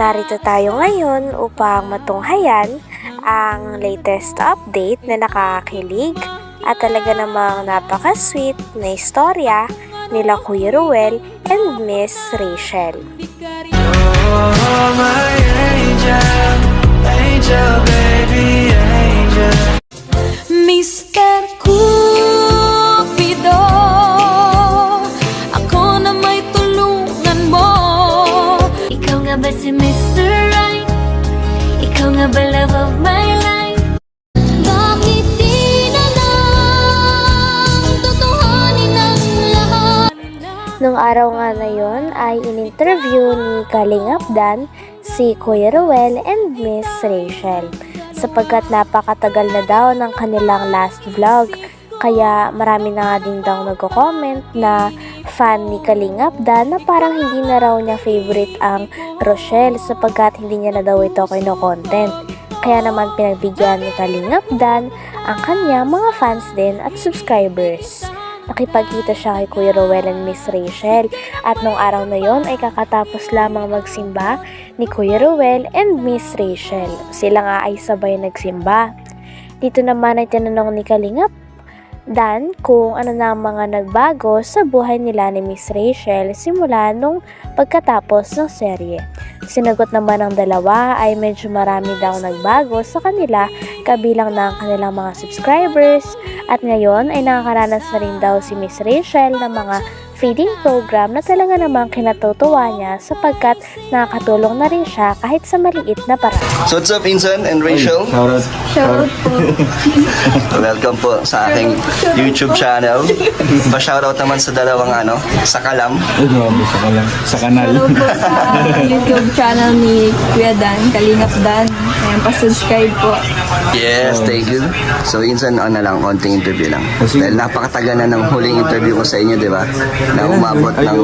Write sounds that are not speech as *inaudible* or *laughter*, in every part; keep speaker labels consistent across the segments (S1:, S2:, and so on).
S1: Narito tayo ngayon upang matunghayan ang latest update na nakakakilig at talaga namang napaka-sweet na istorya nila Kuya Ruel and Miss Rachel.
S2: Oh, my angel, angel, baby, angel.
S1: Araw nga na yon ay in-interview ni Kalingap Dan si Kuya Ruel and Miss Rachel sapagkat napakatagal na daw ng kanilang last vlog kaya marami na nga din daw nagko-comment na fan ni Kalingap Dan na parang hindi na raw niya favorite ang Rochelle sapagkat hindi niya na daw ito kino-content. Kaya naman pinagbigyan ni Kalingap Dan ang kanya mga fans din at subscribers nakipagkita siya kay Kuya Rowell and Miss Rachel. At nung araw na yon ay kakatapos lamang magsimba ni Kuya Rowell and Miss Rachel. Sila nga ay sabay nagsimba. Dito naman ay tinanong ni Kalingap Dan kung ano na ang mga nagbago sa buhay nila ni Miss Rachel simula nung pagkatapos ng serye. Sinagot naman ng dalawa ay medyo marami daw nagbago sa kanila kabilang ang kanilang mga subscribers at ngayon ay nakakaranas na rin daw si Miss Rachel ng mga feeding program na talaga namang kinatutuwa niya sapagkat nakakatulong na rin siya kahit sa maliit na paraan.
S3: So what's up, Insan and Rachel?
S4: Shoutout.
S5: Shoutout po *laughs*
S3: Welcome po sa aking YouTube channel. Pa-shoutout naman sa dalawang ano, sa Kalam.
S4: Ay, grabe sa kalang. Sa kanal.
S6: Shoutout po sa *laughs* YouTube channel ni Kuya Dan, Kalingap Dan. Ayan, pa-subscribe po.
S3: Yes, thank you. So Insan, ano lang, konting interview lang. Dahil napakatagal na ng huling interview ko sa inyo, di ba? Na umabot ng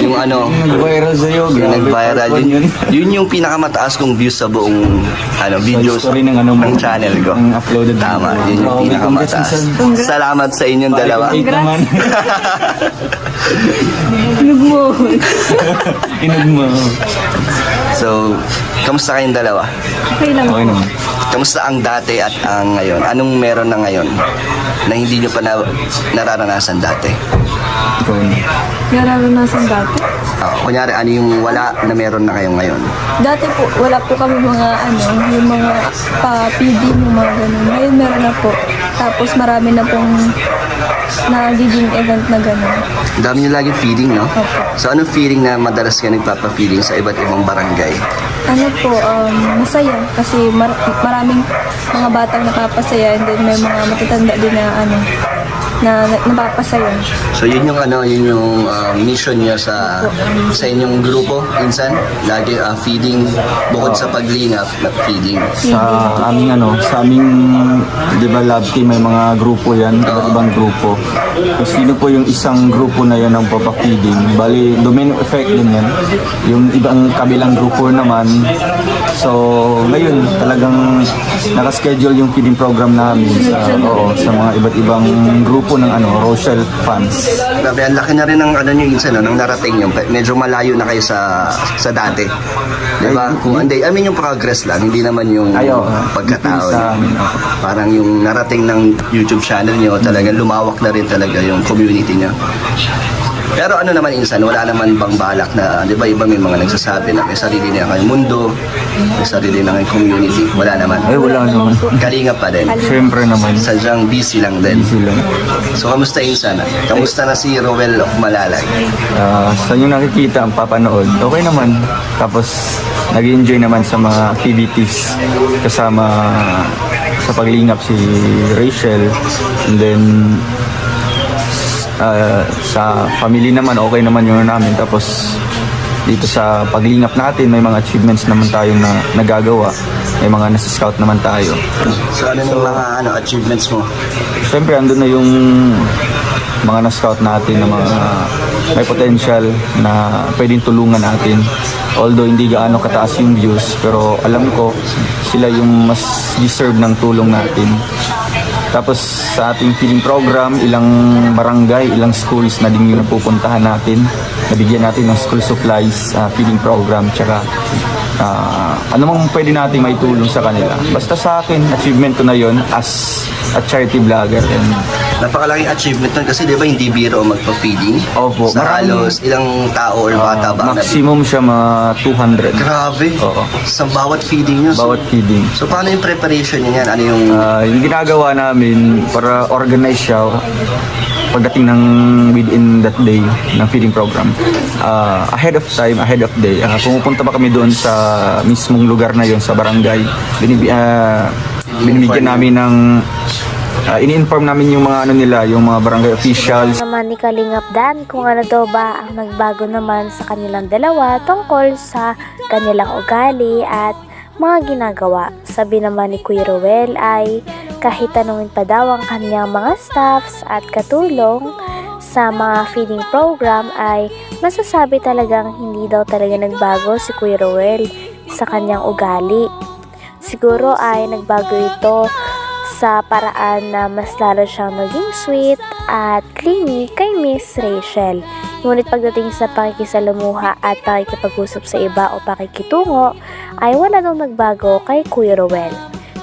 S3: yung ano,
S4: Yung nag-viral sa'yo.
S3: yung nag-viral. Yun, yun yung pinakamataas kong views sa buong ano, videos
S4: history ng ano
S3: ng channel ko.
S4: Ang uploaded
S3: Tama, yun yung pinakamataas. Salamat sa inyong dalawa. *laughs*
S6: Inog mo.
S4: Inog mo.
S3: So, kamusta kayong dalawa?
S6: Okay lang
S4: Okay naman.
S3: Kamusta ang dati at ang ngayon? Anong meron na ngayon na hindi nyo pa na, nararanasan dati?
S6: Nararanasan dati.
S3: Ah, kunyari, ano yung wala na meron na kayo ngayon?
S6: Dati po, wala po kami mga ano, yung mga pa-PD, yung mga ganun. Ngayon meron na po. Tapos marami na pong nagiging event na ganun.
S3: Dami nyo lagi feeding, no?
S6: Opo.
S3: So, anong feeling na madalas ka nagpapa-feeding sa iba't ibang barangay?
S6: Ano po, um, masaya. Kasi mar- maraming mga batang napapasaya and then may mga matatanda din na ano, na, na napapasaya.
S3: So, yun yung ano, yun yung ah, mission nyo sa sa inyong grupo, insan? Lagi ah, feeding, bukod sa paglingap, feeding.
S4: Sa aming ano, sa aming, di ba lab team, may mga grupo yan, iba't ibang grupo. Kung sino po yung isang grupo na yan ang papakiding, bali, domino effect din yan. Yung ibang kabilang grupo naman, so ngayon talagang nakaschedule yung feeding program namin sa, oo, sa mga iba't ibang grupo ng ano, Rochelle fans.
S3: Grabe, ang laki na rin ng ano nyo insan, no, ng narating nyo. Medyo malayo na kayo sa sa dati. Di ba? Kung hindi, I mean yung progress lang, hindi naman yung
S4: Ay, oo.
S3: pagkatao.
S4: Sa
S3: nyo.
S4: amin, oo.
S3: Parang yung narating ng YouTube channel nyo, talagang lumawak na rin talaga yung community nyo. Pero ano naman insan, wala naman bang balak na, di ba iba may mga nagsasabi na may sarili na kayong mundo, may sarili na kayong community. Wala naman.
S4: Ay, wala naman.
S3: Kalinga pa din.
S4: Siyempre naman.
S3: Sadyang busy lang din.
S4: Sila.
S3: So, kamusta insan? Kamusta na si Rowell of Malalay?
S4: Ah, sa yung nakikita ang papanood, okay naman. Tapos, nag enjoy naman sa mga activities kasama sa paglingap si Rachel. And then, ah, sa family naman, okay naman yun namin. Tapos, dito sa paglingap natin, may mga achievements naman tayong na, nagagawa. May mga nasa-scout naman tayo.
S3: So, ano yung mga ano, achievements mo?
S4: Siyempre, andun na yung mga na-scout natin na mga may potential na pwedeng tulungan natin. Although hindi gaano kataas yung views, pero alam ko sila yung mas deserve ng tulong natin. Tapos sa ating feeding program, ilang barangay, ilang schools na din yung napupuntahan natin. Nabigyan natin ng school supplies, ah, feeding program, tsaka ah, ano mang pwede natin maitulong sa kanila. Basta sa akin, achievement ko na yon as a charity vlogger. And
S3: Napakalaking achievement nun kasi di ba hindi biro magpa-feeding?
S4: Opo,
S3: Sa
S4: marami.
S3: halos ilang tao or bata ba? ang
S4: maximum siya mga 200
S3: nabigyan? Grabe.
S4: Oo.
S3: Sa bawat feeding nyo. So,
S4: bawat feeding.
S3: so paano yung preparation niyan? Ano yung...
S4: Ah, yung ginagawa namin para organize siya pagdating ng within that day ng feeding program. Ah, ahead of time, ahead of day, ah, pumupunta pa kami doon sa mismong lugar na yon sa barangay. Binibi, ah, binibigyan namin ng ah, ini-inform namin yung mga ano nila, yung mga barangay officials,
S1: naman ni Kalingap Dan kung ano daw ba ang nagbago naman sa kanilang dalawa tungkol sa kanilang ugali at mga ginagawa. Sabi naman ni Kuya Ruel ay kahit tanungin pa daw ang kanyang mga staffs at katulong sa mga feeding program ay masasabi talagang hindi daw talaga nagbago si Kuya Ruel sa kanyang ugali. Siguro ay nagbago ito sa paraan na mas lalo siyang naging sweet at clingy kay Miss Rachel. Ngunit pagdating sa pakikisalamuha at pakikipag-usap sa iba o pakikitungo, ay wala daw nagbago kay Kuya Rowell.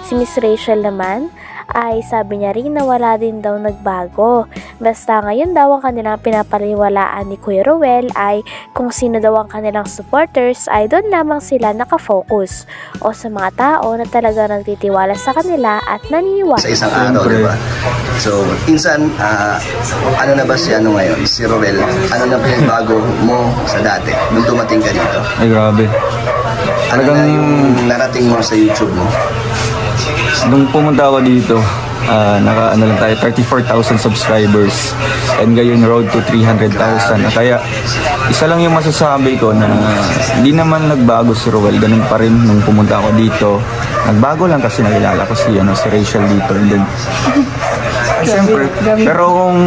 S1: Si Miss Rachel naman ay sabi niya rin na wala din daw nagbago. Basta ngayon daw ang kanilang pinapaliwalaan ni Kuya Rowell ay kung sino daw ang kanilang supporters ay doon lamang sila nakafocus o sa mga tao na talaga nagtitiwala sa kanila at naniniwala.
S3: sa isang araw, di ba? So, insan, ah, ano na ba si ano ngayon, si Rowel? Ano na pinagbago mo sa dati nung dumating ka dito?
S4: ay grabe.
S3: Ano na
S4: Talagang-
S3: yung narating mo sa YouTube mo?
S4: Nung pumunta ako dito, ah, naka ano lang tayo, 34,000 subscribers. And ngayon road to 300,000. Ah, Kaya isa lang yung masasabi ko na hindi naman nagbago si Roel. Ganun pa rin nung pumunta ako dito. Nagbago lang kasi nakilala ko si, ano, si Rachel dito. And then, Siyempre. Pero kung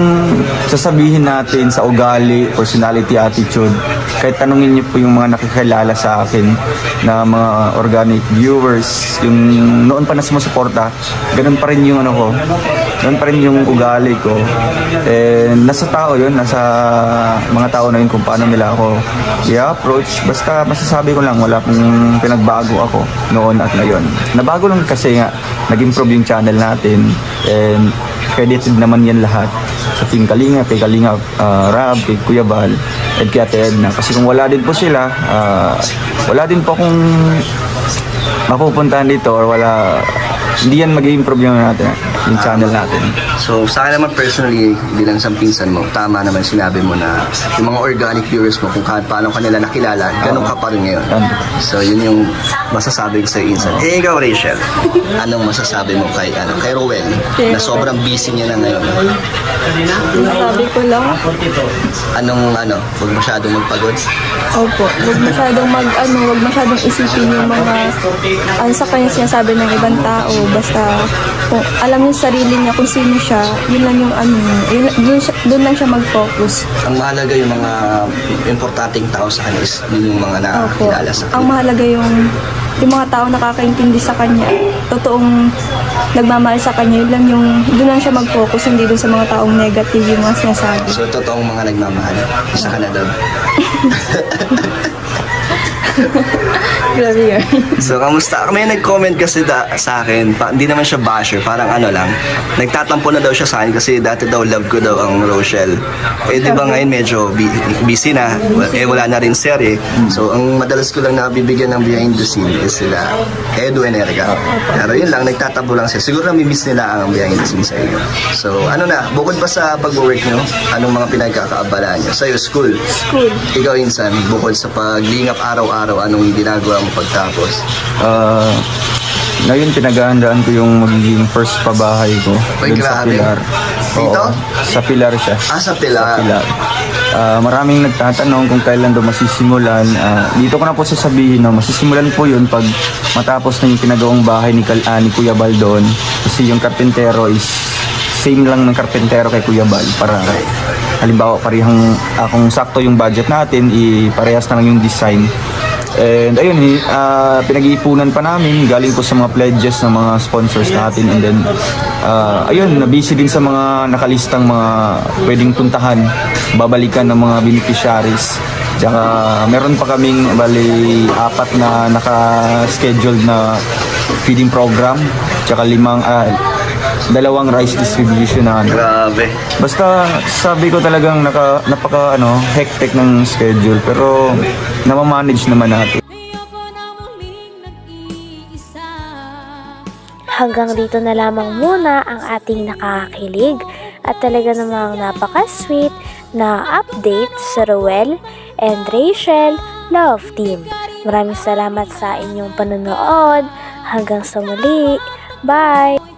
S4: sasabihin natin sa ugali, personality, attitude, kahit tanungin niyo po yung mga nakikilala sa akin na mga organic viewers, yung noon pa na sumusuporta, ganun pa rin yung ano ko, ganun pa rin yung ugali ko. And nasa tao yun, nasa mga tao na yun kung paano nila ako i-approach. Basta masasabi ko lang, wala pong pinagbago ako noon at ngayon. Nabago lang kasi nga, nag-improve yung channel natin and credited naman yan lahat sa Team Kalinga, kay Kalinga ah, Rab, kay Kuya Bal, at kay Edna. Kasi kung wala din po sila, ah, wala din po akong mapupuntahan dito or wala, hindi yan mag-improve yung natin, yung channel natin.
S3: So, sa akin naman personally, bilang isang pinsan mo, tama naman sinabi mo na yung mga organic viewers mo, kung ka- paano kanila nakilala, ganun ka pa rin ngayon. So, yun yung masasabi ko sa insan. Eh, ikaw, Rachel, anong masasabi mo kay, ano, kay Rowel, na sobrang busy niya na ngayon?
S6: Sabi ko lang,
S3: Anong, ano, huwag masyadong magpagod?
S6: opo, huwag masyadong mag, ano, huwag masyadong isipin yung mga, ano sa kanya sinasabi ng ibang tao. Basta, kung alam niya sa sarili niya kung sino siya, yun lang yung ano, yun, doon, siya, doon lang siya mag-focus.
S3: Ang mahalaga yung mga importanteng tao sa kanya is yun yung mga nakakilala sa
S6: Ang
S3: kanya.
S6: mahalaga yung yung mga tao nakakaintindi sa kanya, totoong nagmamahal sa kanya, yun lang yung, doon lang siya mag-focus, hindi doon sa mga taong negative yung mga sinasabi.
S3: So, totoong mga nagmamahal sa Canada. *laughs* *laughs*
S6: Grabe yun.
S3: So, kamusta? May nag-comment kasi da, sa akin, pa, hindi naman siya basher, parang ano lang. Nagtatampo na daw siya sa akin kasi dati daw love ko daw ang Rochelle. Eh, di ba ngayon medyo bi- busy na, eh wala na rin serye. So, ang madalas ko lang nabibigyan ng behind the scene is sila Edu and Erica. Pero yun lang, nagtatampo lang sila. Siguro nami-miss nila ang behind the scene sa inyo. So, ano na, bukod pa sa pag-work nyo, anong mga pinagkakaabalaan nyo? Sa'yo, school.
S6: School.
S3: Ikaw, Insan, bukod sa paglingap araw-araw, anong ginagawa mo pagtapos?
S4: Ah, ngayon pinaghahandaan ko yung magiging first pabahay ko
S3: Ay,
S4: dun sa
S3: grabe.
S4: Pilar.
S3: Dito?
S4: sa Pilar siya.
S3: Ah, sa Pilar.
S4: Pilar. Ah, maraming nagtatanong kung kailan daw masisimulan. Ah, dito ko na po sasabihin na masisimulan po yun pag matapos na yung pinagawang bahay ni, Kal- ah, ni Kuya Bal doon. Kasi yung karpentero is same lang ng karpentero kay Kuya Bal para halimbawa parehang ah, kung sakto yung budget natin, i parehas na lang yung design. And ayun, ah, pinag-iipunan pa namin galing po sa mga pledges ng mga sponsors natin. And then, ah, ayun, na-busy din sa mga nakalistang mga pwedeng puntahan, babalikan ng mga beneficiaries. Tsaka meron pa kaming bali apat na naka-scheduled na feeding program. Tsaka limang, ah, dalawang rice distribution na ano.
S3: Grabe.
S4: Basta sabi ko talagang naka, napaka ano, hectic ng schedule pero namamanage naman natin.
S1: Hanggang dito na lamang muna ang ating nakakakilig at talaga namang napaka-sweet na update sa Roel and Rachel Love Team. Maraming salamat sa inyong panonood. Hanggang sa muli. Bye!